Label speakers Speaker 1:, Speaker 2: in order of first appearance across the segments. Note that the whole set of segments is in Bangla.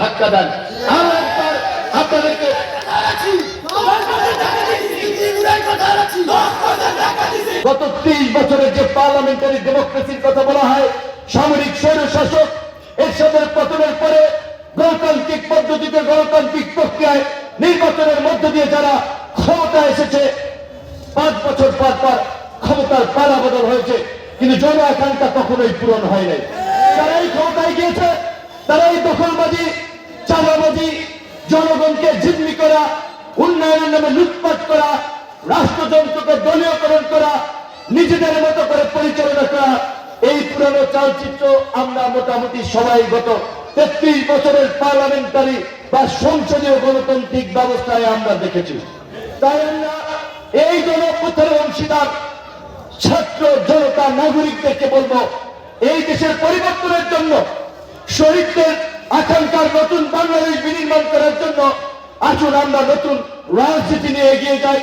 Speaker 1: ধাক্কা দেন। আপনাদেরকে গত ত্রিশ বছরের যে পার্লামেন্টারি ডেমোক্রেসির কথা বলা হয়, সামরিক স্বৈরশাসক এরশাদের পতনের পরে গণতান্ত্রিক পদ্ধতিতে গণতান্ত্রিক প্রক্রিয়ায় নির্বাচনের মধ্য দিয়ে যারা ক্ষমতা এসেছে, পাঁচ বছর পর পর ক্ষমতার পালা বদল হয়েছে। কিন্তু জন আকাঙ্ক্ষা কখনোই পূরণ হয় নাই। যারা এই ক্ষমতায় গিয়েছে তারা এই দখলবাজি, চাঁদাবাজি, জনগণকে জিম্মি করা, উন্নয়নের নামে লুটপাট করা, রাষ্ট্রযন্ত্রকে দলীয়করণ করা, নিজেদের মতো করে পরিচালনা করা, এই পুরনো চালচিত্র আমরা মোটামুটি সবাই গত তেত্রিশ বছরের পার্লামেন্টারি বা সংসদীয় গণতান্ত্রিক ব্যবস্থায় আমরা দেখেছি। তাই আমরা এই গণপুত্রের অংশীদার, ছাত্র, জনতা, নাগরিকদেরকে বলব, এই দেশের পরিবর্তনের জন্য শহীদদের আকাঙ্ক্ষার নতুন বাংলাদেশ বিনির্মাণ করার জন্য আসুন আমরা নতুন রাজনীতি নিয়ে এগিয়ে যাই।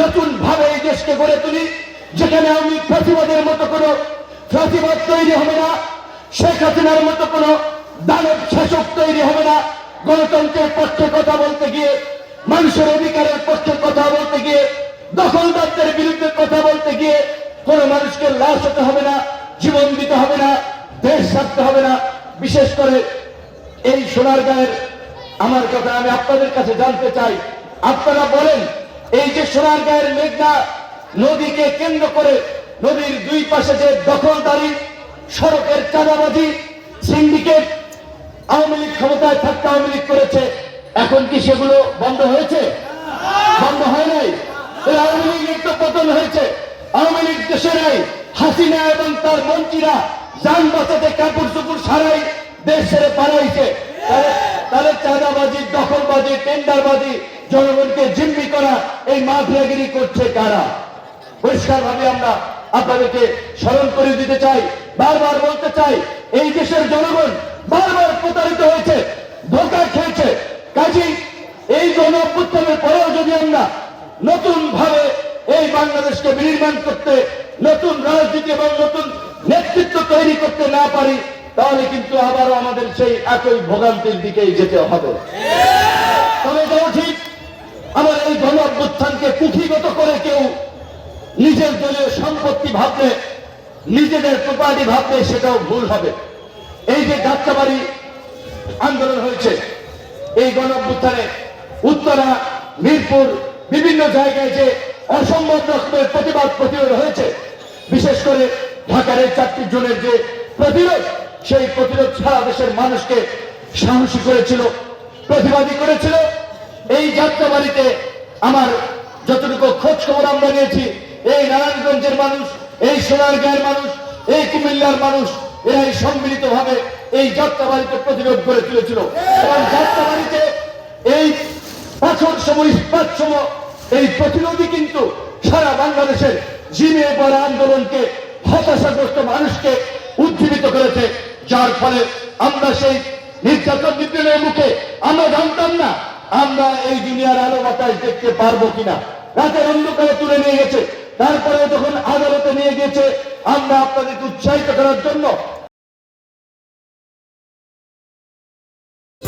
Speaker 1: নতুন ভাবে এই দেশকে গড়ে তুলি। যেখানে আমি প্রতিবাদের মতো কোনো প্রতিবাদ তৈরি হবে না। শেখ হাসিনার মতো কোনো দানব শাসক তৈরি হবে না। গণতন্ত্রের পক্ষে কথা বলতে গিয়ে, মানুষের অধিকারের পক্ষে কথা বলতে গিয়ে, দখলদারদের বিরুদ্ধে কথা বলতে গিয়ে কোনো মানুষকে লাশ হতে হবে না, জীবন দিতে হবে না, দেশ ছাড়তে হবে না। বিশেষ করে এই সোনার গায়ের আমার কথা আমি আপনাদের কাছে জানতে চাই। আপনারা বলেন, এই যে সোনার গায়ের মেঘনা নদীকে কেন্দ্র করে নদীর দুই পাশে যে দখলদারি, সড়কের চাঁদাবাজি, সিন্ডিকেট, আওয়ামী লীগ ক্ষমতায় থাকতে আওয়ামী লীগ করেছে, এখন কি সেগুলো বন্ধ হয়েছে? বন্ধ হয় নাই। আওয়ামী লীগের তো পতন হয়েছে। আওয়ামী লীগ দেশে নাই। হাসিনা এবং তার মন্ত্রীরা যান বাঁচাতে কাপড় চুপুর সারাই দেশ ছেড়ে পালাইছে, তাহলে চাঁদাবাজি, দখলবাজি, টেন্ডারবাজি, জনগণকে জিম্মি করা, এই মাফিয়াগিরি করছে কারা? পরিষ্কার ভাবে আমরা আপনাদেরকে স্মরণ করে দিতে চাই, বারবার বলতে চাই, এই দেশের জনগণ বারবার প্রতারিত হয়েছে, ধোকা খেয়েছে। কাজী এই অভ্যুত্থানের পরেও যদি আমরা নতুন ভাবে এই বাংলাদেশকে বিনির্মাণ করতে, নতুন রাজনীতি এবং নতুন নেতৃত্ব তৈরি করতে না পারি, তাহলে কিন্তু আবারও আমাদের সেই একই ভোগান্তির দিকেই যেতে হবে। তবে এটাও ঠিক, আমার এই গণ কুঠিগত করে কেউ নিজের দলীয় সম্পত্তি ভাবলে, নিজেদের প্রপার্টি ভাবলে সেটাও ভুল হবে। এই যে যাত্রাবাড়ি আন্দোলন হয়েছে, এই গণ উত্তরা, মিরপুর, বিভিন্ন জায়গায় যে অসম্ভব রকমের প্রতিবাদ প্রতিরোধ হয়েছে, বিশেষ করে ঢাকার এই চারটি জনের যে প্রতিরোধ, সেই প্রতিরোধ সারা দেশের মানুষকে সাহসী করেছিল, প্রতিবাদী করেছিল। এই যাত্রা বাড়িতে আমার যতটুকু খোঁজ খবর আমরা নিয়েছি, এই নারায়ণগঞ্জের মানুষ, এই সোনারগাঁয়ের মানুষ, এই কুমিল্লার মানুষ, এরাই সম্মিলিত ভাবে এই যাত্রাবাড়িতে প্রতিরোধ করে তুলেছিল। এবং যাত্রাবাড়িতে এই পাথর সময় ইস্পাত সম এই প্রতিরোধী কিন্তু সারা বাংলাদেশের জিমে পড়া আন্দোলনকে হতাশাগ্রস্ত মানুষকে উজ্জীবিত করেছে। যার ফলে আমরা সেই নির্যাতন নিপীড়নের মুখে আমরা জানতাম না আমরা এই দুনিয়ার আলো বাতাস দেখতে পারব কিনা। রাতের অন্ধকারে তুলে নিয়ে গেছে। তারপরে যখন আদালতে নিয়ে গেছে আমরা আপনাদেরকে উৎসাহিত করার জন্য